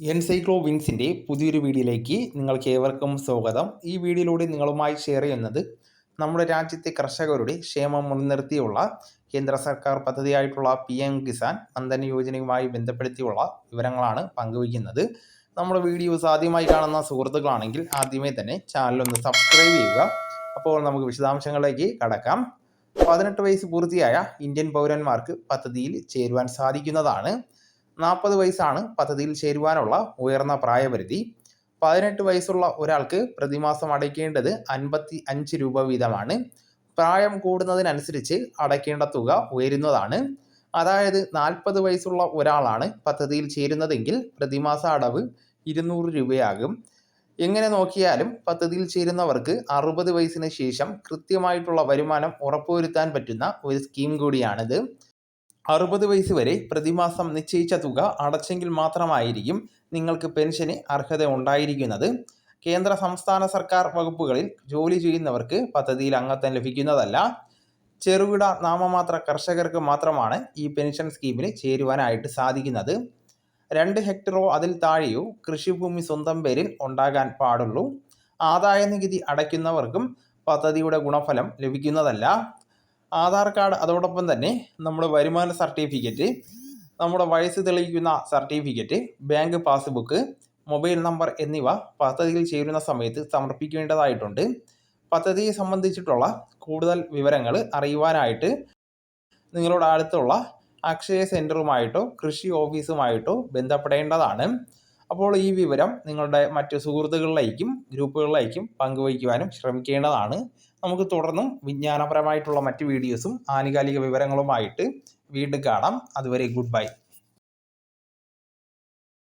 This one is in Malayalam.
എൻസൈക്ലോ വിൻസിന്റെ പുതിയൊരു വീഡിയോയിലേക്ക് നിങ്ങൾക്ക് ഏവർക്കും സ്വാഗതം. ഈ വീഡിയോയിലൂടെ നിങ്ങളുമായി ഷെയർ ചെയ്യുന്നത് നമ്മുടെ രാജ്യത്തെ കർഷകരുടെ ക്ഷേമം മുൻനിർത്തിയുള്ള കേന്ദ്ര സർക്കാർ പദ്ധതിയായിട്ടുള്ള പി എം കിസാൻ മന്ദൻ യോജനയുമായി ബന്ധപ്പെടുത്തിയുള്ള വിവരങ്ങളാണ് പങ്കുവയ്ക്കുന്നത്. നമ്മുടെ വീഡിയോസ് ആദ്യമായി കാണുന്ന സുഹൃത്തുക്കളാണെങ്കിൽ ആദ്യമേ തന്നെ ചാനലൊന്ന് സബ്സ്ക്രൈബ് ചെയ്യുക. അപ്പോൾ നമുക്ക് വിശദാംശങ്ങളിലേക്ക് കടക്കാം. പതിനെട്ട് വയസ്സ് പൂർത്തിയായ ഇന്ത്യൻ പൗരന്മാർക്ക് പദ്ധതിയിൽ ചേരുവാൻ സാധിക്കുന്നതാണ്. നാൽപ്പത് വയസ്സാണ് പദ്ധതിയിൽ ചേരുവാനുള്ള ഉയർന്ന പ്രായപരിധി. പതിനെട്ട് വയസ്സുള്ള ഒരാൾക്ക് പ്രതിമാസം അടയ്ക്കേണ്ടത് അൻപത്തി അഞ്ച് രൂപ വീതമാണ്. പ്രായം കൂടുന്നതിനനുസരിച്ച് അടയ്ക്കേണ്ട തുക ഉയരുന്നതാണ്. അതായത് നാൽപ്പത് വയസ്സുള്ള ഒരാളാണ് പദ്ധതിയിൽ ചേരുന്നതെങ്കിൽ പ്രതിമാസ അടവ് ഇരുന്നൂറ് രൂപയാകും. എങ്ങനെ നോക്കിയാലും പദ്ധതിയിൽ ചേരുന്നവർക്ക് അറുപത് വയസ്സിന് ശേഷം കൃത്യമായിട്ടുള്ള വരുമാനം ഉറപ്പുവരുത്താൻ പറ്റുന്ന ഒരു സ്കീം കൂടിയാണിത്. അറുപത് വയസ്സ് വരെ പ്രതിമാസം നിശ്ചയിച്ച തുക അടച്ചെങ്കിൽ മാത്രമായിരിക്കും നിങ്ങൾക്ക് പെൻഷന് അർഹത ഉണ്ടായിരിക്കുന്നത്. കേന്ദ്ര സംസ്ഥാന സർക്കാർ വകുപ്പുകളിൽ ജോലി ചെയ്യുന്നവർക്ക് പദ്ധതിയിൽ അംഗത്വം ലഭിക്കുന്നതല്ല. ചെറുകിട നാമമാത്ര കർഷകർക്ക് മാത്രമാണ് ഈ പെൻഷൻ സ്കീമിൽ ചേരുവാനായിട്ട് സാധിക്കുന്നത്. രണ്ട് ഹെക്ടറോ അതിൽ താഴെയോ കൃഷിഭൂമി സ്വന്തം പേരിൽ ഉണ്ടാകാൻ പാടുള്ളൂ. ആദായ നികുതി അടയ്ക്കുന്നവർക്കും പദ്ധതിയുടെ ഗുണഫലം ലഭിക്കുന്നതല്ല. ആധാർ കാർഡ് അതോടൊപ്പം തന്നെ നമ്മുടെ വരുമാന സർട്ടിഫിക്കറ്റ് നമ്മുടെ വയസ്സ് തെളിയിക്കുന്ന certificate bank passbook mobile number എന്നിവ പദ്ധതിയിൽ ചേരുന്ന സമയത്ത് സമർപ്പിക്കേണ്ടതായിട്ടുണ്ട്. പദ്ധതിയെ സംബന്ധിച്ചിട്ടുള്ള കൂടുതൽ വിവരങ്ങൾ അറിയുവാനായിട്ട് നിങ്ങളോട് അടുത്തുള്ള അക്ഷയ സെന്ററുമായിട്ടോ കൃഷി ഓഫീസുമായിട്ടോ ബന്ധപ്പെടേണ്ടതാണ്. അപ്പോൾ ഈ വിവരം നിങ്ങളുടെ മറ്റ് സുഹൃത്തുക്കളിലേക്കും ഗ്രൂപ്പുകളിലേക്കും പങ്കുവയ്ക്കുവാനും ശ്രമിക്കേണ്ടതാണ്. നമുക്ക് തുടർന്നും വിജ്ഞാനപരമായിട്ടുള്ള മറ്റ് വീഡിയോസും ആനുകാലിക വിവരങ്ങളുമായിട്ട് വീണ്ടും കാണാം. അതുവരെ ഗുഡ് ബൈ.